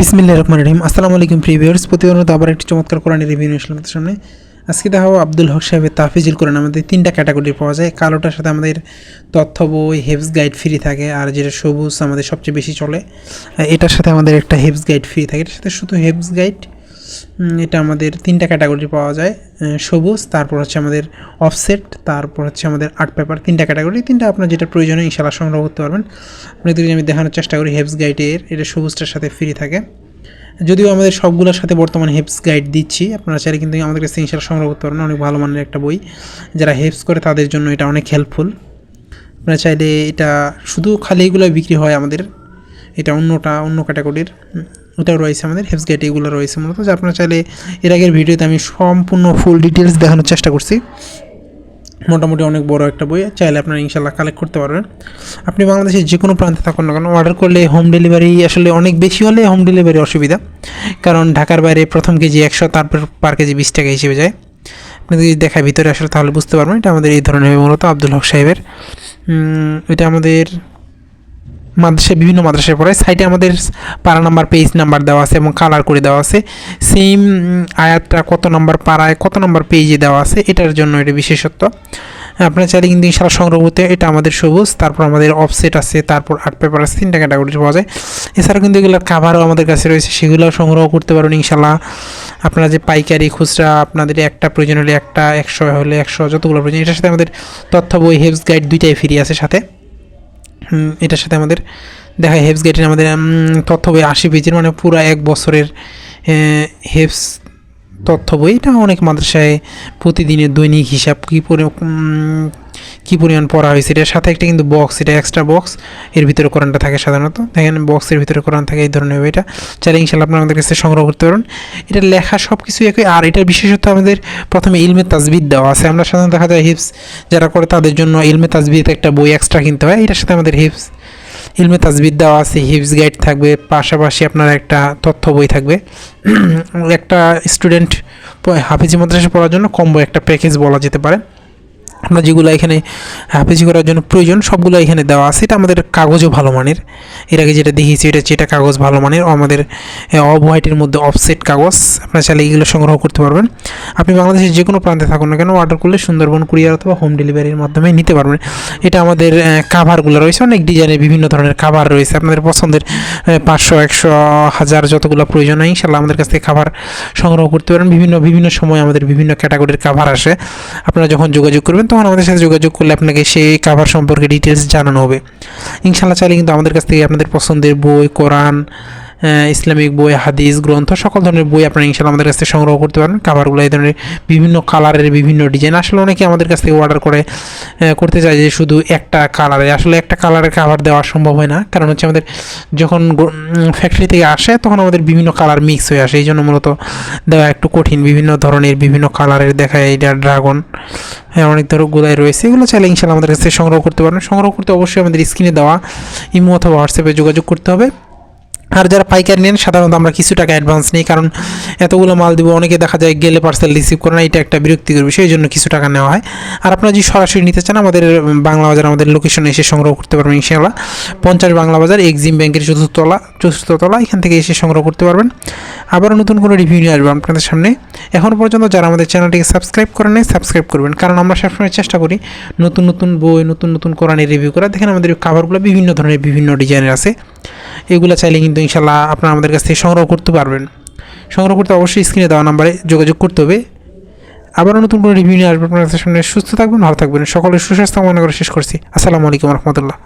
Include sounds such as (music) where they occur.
বিসমিল্লা রহমান রহিম। আসসালামু আলাইকুম প্রিভিয়ার্স প্রতিদিনত আবার একটি চমৎকার কোরআনের রিভিউ আসলাম সামনে। আজকে দেখাবো আব্দুল হক সাহেবের তাফিজুল কোরআন। আমাদের তিনটা ক্যাটাগরি পাওয়া যায়। কালোটার সাথে আমাদের তথ্য, বই হেফস গাইড ফ্রি থাকে। আর যেটা সবুজ, আমাদের সবচেয়ে বেশি চলে, এটার সাথে আমাদের একটা হেফস গাইড ফ্রি থাকে। এটার সাথে শুধু হেফস গাইড এটা আমাদের তিনটা ক্যাটাগরি পাওয়া যায় সবুজ, তারপর হচ্ছে আমাদের অফসেট তারপর হচ্ছে আমাদের আর্ট পেপার তিনটা ক্যাটাগরি। তিনটা আপনার যেটা প্রয়োজন ইনশাল্লাহ সংগ্রহ করতে পারবেন। আপনাদের যদি আমি দেখানোর চেষ্টা করি হেপস গাইডের এটা সবুজটার সাথে ফ্রি থাকে। যদিও আমাদের সবগুলোর সাথে বর্তমানে হেপস গাইড দিচ্ছি, আপনারা চাইলে কিন্তু আমাদের কাছে ইনশাল্লাহ সংগ্রহ করতে পারবেন, অনেক ভালো মানের একটা বই। যারা হেপস করে তাদের জন্য এটা অনেক হেল্পফুল আপনারা চাইলে এটা শুধু খালি এগুলো বিক্রি হয় আমাদের, এটা অন্যটা, অন্য ক্যাটাগরির ওটাও রয়েছে আমাদের হেপস এগুলো রয়েছে মূলত, যে আপনারা চাইলে এর আগের ভিডিওতে আমি সম্পূর্ণ ফুল ডিটেলস দেখানোর চেষ্টা করছি। মোটামুটি অনেক বড় একটা বই, চাইলে আপনারা ইনশাল্লাহ কালেক্ট করতে পারবেন। আপনি বাংলাদেশের যে কোনো প্রান্তে থাকুন না কেন অর্ডার করলে হোম ডেলিভারি আসলে অনেক বেশি হলে হোম ডেলিভারি অসুবিধা। কারণ ঢাকার বাইরে প্রথম কেজি একশো, তারপর পার কেজি বিশ টাকা হিসেবে যায়। আপনি যদি দেখায় ভিতরে আসলে তাহলে বুঝতে পারবেন, এটা আমাদের এই ধরনের মূলত আব্দুল হক সাহেবের। এটা আমাদের মাদ্রাসায়, বিভিন্ন মাদ্রাসায় পড়ায়। সাইটে আমাদের পারা নাম্বার পেজ নাম্বার দেওয়া আছে এবং কালার করে দেওয়া আছে। সেম আয়াতটা কত নাম্বার পাড়ায়, কত নাম্বার পেজে দেওয়া আছে, এটার জন্য এটা বিশেষত্ব। আপনার চাইলে কিন্তু ইনশাল্লাহ সংগ্রহ করতে, এটা আমাদের সবুজ, তারপর আমাদের অফসেট আছে, তারপর আর্ট পেপার আছে, তিনটা ক্যাটাগরি পাওয়া যায়। এছাড়া কিন্তু এগুলোর কাভারও আমাদের কাছে রয়েছে, সেগুলোও সংগ্রহ করতে পারেন ইনশাল্লাহ আপনারা যে পাইকারি খুচরা, আপনাদের একটা প্রয়োজন হলে একটা, একশো হলে একশো, যতগুলো প্রয়োজন, এটার সাথে আমাদের তথ্য, বই হেলথ গাইড দুইটাই ফ্রি আছে সাথে। এটার সাথে আমাদের দেখা হেপস গেটের আমাদের তথ্য বই আশি পেজের মানে পুরো এক বছরের হেপস তথ্য বই। এটা অনেক মাদ্রাসায় প্রতিদিনের দৈনিক হিসাব কী কী পরিমাণ পড়া হয়েছে? এটার সাথে একটা কিন্তু বক্স এটা এক্সট্রা বক্স এর ভিতরে কোরআনটা থাকে সাধারণত। দেখেন বক্সের ভিতরে কোরআন থাকে, এই ধরনের বইটা চাইলে ইনশাল্লাহ আপনারা আমাদের কাছে সংগ্রহ করতে পারেন এটা লেখা সব কিছু একই, আর এটার বিশেষত্ব আমাদের প্রথমে ইলমে তাজবিদ দেওয়া আছে। আমরা সাধারণত দেখা যায় হিপস যারা করে তাদের জন্য ইলমে তাজবিদ একটা বই এক্সট্রা কিনতে হয়। এটার সাথে আমাদের হিপস ইলমে তাজবিদ দেওয়া আছে। হিপস গাইড থাকবে। পাশাপাশি আপনার একটা তথ্য বই থাকবে। (clears throat) একটা স্টুডেন্ট হাফিজি মাদ্রাসা পড়ার জন্য কম্বো একটা প্যাকেজ বলা যেতে পারে। আমরা যেগুলো এখানে হাফিজি করার জন্য প্রয়োজন, সবগুলো এখানে দেওয়া আছে। এটা আমাদের কাগজও ভালো মানের। এর আগে যেটা দেখিয়েছি, এটা যেটা কাগজ ভালো মানের আমাদের অফ হোয়াইটের মধ্যে অফসেট কাগজ। আপনারা চাইলে এগুলো সংগ্রহ করতে পারবেন। আপনি বাংলাদেশের যে কোনো প্রান্তে থাকুন না কেন অর্ডার করলে সুন্দরবন কুরিয়ার অথবা হোম ডেলিভারির মাধ্যমে নিতে পারবেন। এটা আমাদের কাভারগুলো রয়েছে। অনেক ডিজাইনের বিভিন্ন ধরনের কাভার রয়েছে। আপনাদের পছন্দের পাঁচশো, একশো, হাজার যতগুলো প্রয়োজন হয় ইনশাল্লাহ আমাদের কাছ থেকে খাবার সংগ্রহ করতে পারেন। বিভিন্ন বিভিন্ন সময় আমাদের বিভিন্ন ক্যাটাগরির কাভার আসে। আপনারা যখন যোগাযোগ করবেন তখন আমাদের সাথে যোগাযোগ করলে আপনাকে সেই কাভার সম্পর্কে ডিটেলস জানানো হবে। ইনশাল্লাহ চাইলে কিন্তু আমাদের কাছ থেকে আপনাদের পছন্দের বই, কোরআন ইসলামিক বই, হাদিস, গ্রন্থ, সকল ধরনের বই আপনারা ইনশাল্লাহ আমাদের কাছ থেকে সংগ্রহ করতে পারেন। কাভারগুলো এই ধরনের বিভিন্ন কালারের বিভিন্ন ডিজাইন আসলে অনেকে আমাদের কাছ থেকে অর্ডার করে করতে চায় যে শুধু একটা কালারে আসলে একটা কালারের কাভার দেওয়া সম্ভব হয় না। কারণ হচ্ছে আমাদের যখন ফ্যাক্টরি থেকে আসে, তখন আমাদের বিভিন্ন কালার মিক্স হয়ে আসে। এই জন্য মূলত দেওয়া একটু কঠিন। বিভিন্ন ধরনের বিভিন্ন কালারের দেখায় এটা ড্রাগন হ্যাঁ অনেক ধরো গোদায় রয়েছে। এগুলো চাইলে ইনশাল্লাহ আমাদের কাছে সংগ্রহ করতে পারবেন সংগ্রহ করতে অবশ্যই আমাদের স্ক্রিনে দেওয়া ইমো অথবা হোয়াটসঅ্যাপে যোগাযোগ করতে হবে। আর যারা পাইকারি নেন, সাধারণত আমরা কিছু টাকা অ্যাডভান্স নিই, কারণ এতগুলো মাল দিব, অনেকে দেখা যায় গেলে পার্সেল রিসিভ করে না, এটা একটা বিরক্তিকর বিষয় এই জন্য কিছু টাকা নেওয়া হয়। আর আপনারা যদি সরাসরি নিতে চান, আমাদের বাংলা বাজার, আমাদের লোকেশনে এসে সংগ্রহ করতে পারবেন ইনশাআল্লাহ। পঞ্চাশ বাংলা বাজার, এক্সিম ব্যাংকের চতুর্থ তলা চতুর্থ তলা, এখান থেকে এসে সংগ্রহ করতে পারবেন। আবারও নতুন কোনো রিভিউ নিয়ে আসব আপনাদের সামনে। এখনও পর্যন্ত যারা আমাদের চ্যানেলটিকে সাবস্ক্রাইব করেন নাই সাবস্ক্রাইব করবেন, কারণ আমরা সবসময় চেষ্টা করি নতুন নতুন বই, নতুন নতুন কোরআনের রিভিউ করা। দেখেন আমাদের কাভারগুলো বিভিন্ন ধরনের, বিভিন্ন ডিজাইনের আছে। এগুলো চাইলে কিন্তু ইনশাল্লাহ আপনারা আমাদের কাছ থেকে সংগ্রহ করতে পারবেন। সংগ্রহ করতে অবশ্যই স্ক্রিনে দেওয়া নাম্বারে যোগাযোগ করতে হবে। আবারও নতুন কোনো রিভিউ নিয়ে আসবেন আপনার সামনে সুস্থ থাকবেন, ভালো থাকবেন। সকলের সুস্বাস্থ্য মনে করে শেষ করছি। আসসালামু আলাইকুম রহমতুল্লাহ।